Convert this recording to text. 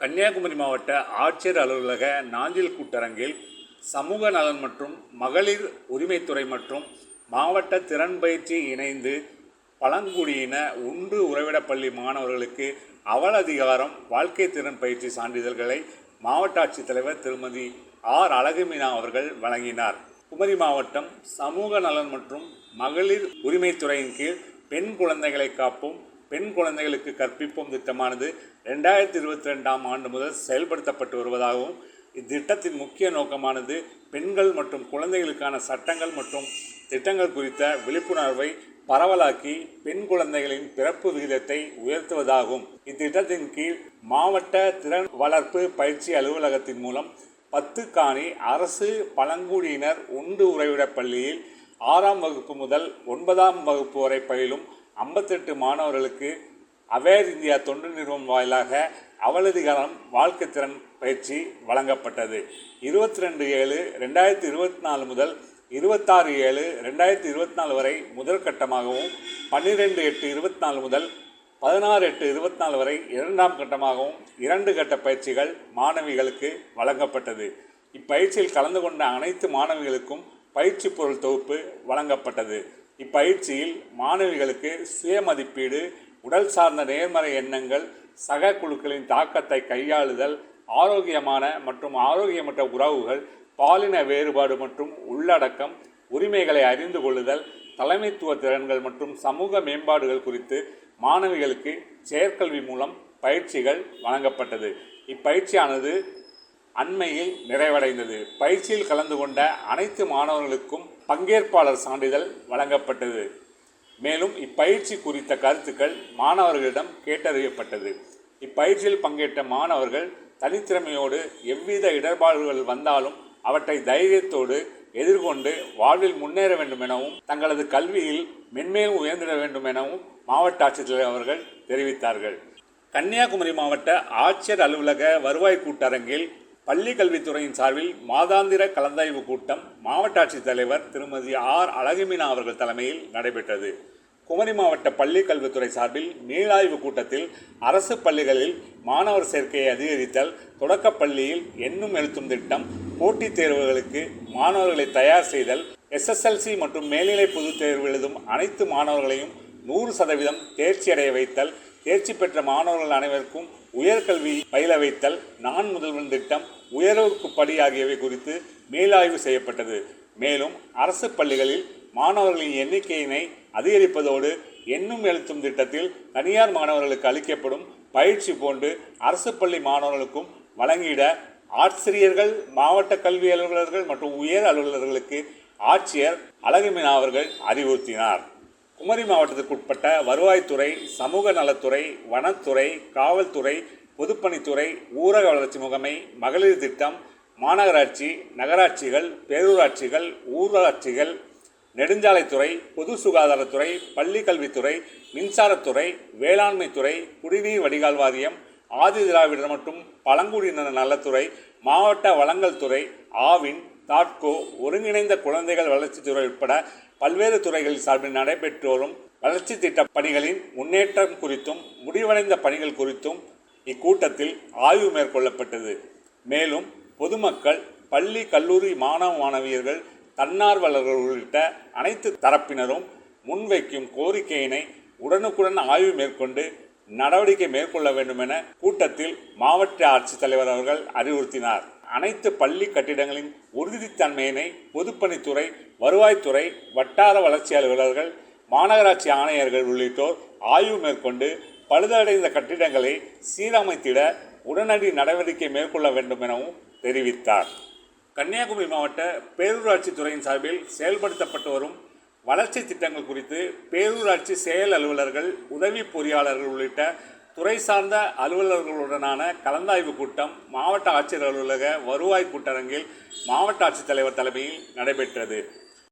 கன்னியாகுமரி மாவட்ட ஆட்சியர் அலுவலக நாஞ்சில் கூட்டரங்கில் சமூக நலன் மற்றும் மகளிர் உரிமைத்துறை மற்றும் மாவட்ட திறன் பயிற்சி இணைந்து பழங்குடியின உண்டு உறவிடப்பள்ளி மாணவர்களுக்கு அவல் அதிகாரம் வாழ்க்கை திறன் பயிற்சி சான்றிதழ்களை மாவட்ட ஆட்சித்தலைவர் திருமதி ஆர். அழகுமீனா அவர்கள் வழங்கினார். குமரி மாவட்டம் சமூக நலன் மற்றும் மகளிர் உரிமைத்துறையின் கீழ் பெண் குழந்தைகளை காப்போம் பெண் குழந்தைகளுக்கு கற்பிப்போம் திட்டமானது ரெண்டாயிரத்தி இருபத்தி ரெண்டாம் ஆண்டு முதல் செயல்படுத்தப்பட்டு வருவதாகவும் இத்திட்டத்தின் முக்கிய நோக்கமானது பெண்கள் மற்றும் குழந்தைகளுக்கான சட்டங்கள் மற்றும் திட்டங்கள் குறித்த விழிப்புணர்வை பரவலாக்கி பெண் குழந்தைகளின் பிறப்பு விகிதத்தை உயர்த்துவதாகும். இத்திட்டத்தின் கீழ் மாவட்ட திறன் வளர்ப்பு பயிற்சி அலுவலகத்தின் மூலம் பத்து காணி அரசு பழங்குடியினர் உண்டு உறைவிடப் பள்ளியில் ஆறாம் வகுப்பு முதல் ஒன்பதாம் வகுப்பு வரை பயிலும் ஐம்பத்தெட்டு மாணவர்களுக்கு அவேர் இந்தியா தொண்டு நிறுவனம் வாயிலாக அவலதிகாரம் வாழ்க்கை திறன் பயிற்சி வழங்கப்பட்டது. இருபத்தி ரெண்டு ஏழு ரெண்டாயிரத்தி இருபத்தி நாலு முதல் இருபத்தாறு ஏழு ரெண்டாயிரத்தி இருபத்தி நாலு வரை முதல் கட்டமாகவும் பன்னிரெண்டு எட்டு இருபத்தி நாலு முதல் பதினாறு எட்டு இருபத்தி நாலு வரை இரண்டாம் கட்டமாகவும் இரண்டு கட்ட பயிற்சிகள் மாணவிகளுக்கு வழங்கப்பட்டது. இப்பயிற்சியில் கலந்து கொண்ட அனைத்து மாணவிகளுக்கும் பயிற்சி பொருள் தொகுப்பு வழங்கப்பட்டது. இப்பயிற்சியில் மாணவிகளுக்கு சுய மதிப்பீடு உடல் சார்ந்த நேர்மறை எண்ணங்கள் சக குழுக்களின் தாக்கத்தை கையாளுதல் ஆரோக்கியமான மற்றும் ஆரோக்கியமற்ற உறவுகள் பாலின வேறுபாடு மற்றும் உள்ளடக்கம் உரிமைகளை அறிந்து கொள்ளுதல் தலைமைத்துவ திறன்கள் மற்றும் சமூக மேம்பாடுகள் குறித்து மாணவிகளுக்கு செயற்கல்வி மூலம் பயிற்சிகள் வழங்கப்பட்டது. இப்பயிற்சியானது அண்மையில் நிறைவடைந்தது. பயிற்சியில் கலந்து கொண்ட அனைத்து மாணவர்களுக்கும் பங்கேற்பாளர் சான்றிதழ் வழங்கப்பட்டது. மேலும் இப்பயிற்சி குறித்த கருத்துக்கள் மாணவர்களிடம் கேட்டறியப்பட்டது. இப்பயிற்சியில் பங்கேற்ற மாணவர்கள் தனித்திறமையோடு எவ்வித இடர்பாடுகள் வந்தாலும் அவற்றை தைரியத்தோடு எதிர்கொண்டு வாழ்வில் முன்னேற வேண்டும் எனவும் தங்களது கல்வியில் மென்மேலும் உயர்ந்திட வேண்டும் எனவும் மாவட்ட ஆட்சித்தலைவர் அவர்கள் தெரிவித்தார்கள். கன்னியாகுமரி மாவட்ட ஆட்சியர் அலுவலக வருவாய் கூட்டரங்கில் பள்ளி கல்வித்துறையின் சார்பில் மாதாந்திர கலந்தாய்வு கூட்டம் மாவட்ட ஆட்சித்தலைவர் திருமதி ஆர். அழகுமீனா அவர்கள் தலைமையில் நடைபெற்றது. குமரி மாவட்ட பள்ளி கல்வித்துறை சார்பில் மீளாய்வு கூட்டத்தில் அரசு பள்ளிகளில் மாணவர் சேர்க்கையை அதிகரித்தல் தொடக்கப் பள்ளியில் எண்ணும் எழுத்தும் திட்டம் போட்டித் தேர்வுகளுக்கு மாணவர்களை தயார் செய்தல் எஸ்எஸ்எல்சி மற்றும் மேல்நிலை பொதுத் தேர்வு எழுதும் அனைத்து மாணவர்களையும் நூறு சதவீதம் தேர்ச்சி அடைய வைத்தல் தேர்ச்சி பெற்ற மாணவர்கள் அனைவருக்கும் உயர்கல்வி பயில வைத்தல் நான் முதல்வன் திட்டம் உயர்வுக்கு படி ஆகியவை குறித்து மேலாய்வு செய்யப்பட்டது. மேலும் அரசு பள்ளிகளில் மாணவர்களின் எண்ணிக்கையினை அதிகரிப்பதோடு எண்ணும் எழுத்தும் திட்டத்தில் தனியார் மாணவர்களுக்கு அளிக்கப்படும் பயிற்சி போன்று அரசு பள்ளி மாணவர்களுக்கும் வழங்கிட ஆசிரியர்கள் மாவட்ட கல்வி அலுவலர்கள் மற்றும் உயர் அலுவலர்களுக்கு ஆட்சியர் அழகுமினா அவர்கள் அறிவுறுத்தினார். குமரி மாவட்டத்திற்குட்பட்ட வருவாய்த்துறை சமூக நலத்துறை வனத்துறை காவல்துறை பொதுப்பணித்துறை ஊரக வளர்ச்சி முகமை மகளிர் திட்டம் மாநகராட்சி நகராட்சிகள் பேரூராட்சிகள் ஊராட்சிகள் நெடுஞ்சாலைத்துறை பொது சுகாதாரத்துறை பள்ளி கல்வித்துறை மின்சாரத்துறை வேளாண்மைத்துறை குடிநீர் வடிகால் வாரியம் ஆதி திராவிடர் மற்றும் பழங்குடியினர் நலத்துறை மாவட்ட வளங்கள் துறை ஆவின் டாட்கோ ஒருங்கிணைந்த குழந்தைகள் வளர்ச்சித்துறை உட்பட பல்வேறு துறைகளில் சார்பில் நடைபெற்று வரும் வளர்ச்சி திட்ட பணிகளின் முன்னேற்றம் குறித்தும் முடிவடைந்த பணிகள் குறித்தும் இக்கூட்டத்தில் ஆய்வு மேற்கொள்ளப்பட்டது. மேலும் பொதுமக்கள் பள்ளி கல்லூரி மாணவ மாணவியர்கள் தன்னார்வலர்கள் உள்ளிட்ட அனைத்து தரப்பினரும் முன்வைக்கும் கோரிக்கையினை உடனுக்குடன் ஆய்வு மேற்கொண்டு நடவடிக்கை மேற்கொள்ள வேண்டும் என கூட்டத்தில் மாவட்ட ஆட்சித்தலைவர் அவர்கள் அறிவுறுத்தினார். அனைத்து பள்ளி கட்டிடங்களின் உறுதித்தன்மையினை பொதுப்பணித்துறை வருவாய்த்துறை வட்டார வளர்ச்சி அலுவலர்கள் மாநகராட்சி ஆணையர்கள் உள்ளிட்டோர் ஆய்வு மேற்கொண்டு பழுதடைந்த கட்டிடங்களை சீரமைத்திட உடனடி நடவடிக்கை மேற்கொள்ள வேண்டும் எனவும் தெரிவித்தார். கன்னியாகுமரி மாவட்ட பேரூராட்சி துறையின் சார்பில் செயல்படுத்தப்பட்டு வரும் வளர்ச்சி திட்டங்கள் குறித்து பேரூராட்சி செயல் அலுவலர்கள் உதவி பொறியாளர்கள் உள்ளிட்ட துறை சார்ந்த அலுவலர்களுடனான கலந்தாய்வு கூட்டம் மாவட்ட ஆட்சியர் அலுவலக வருவாய் கூட்டரங்கில் மாவட்ட ஆட்சித்தலைவர் தலைமையில் நடைபெற்றது.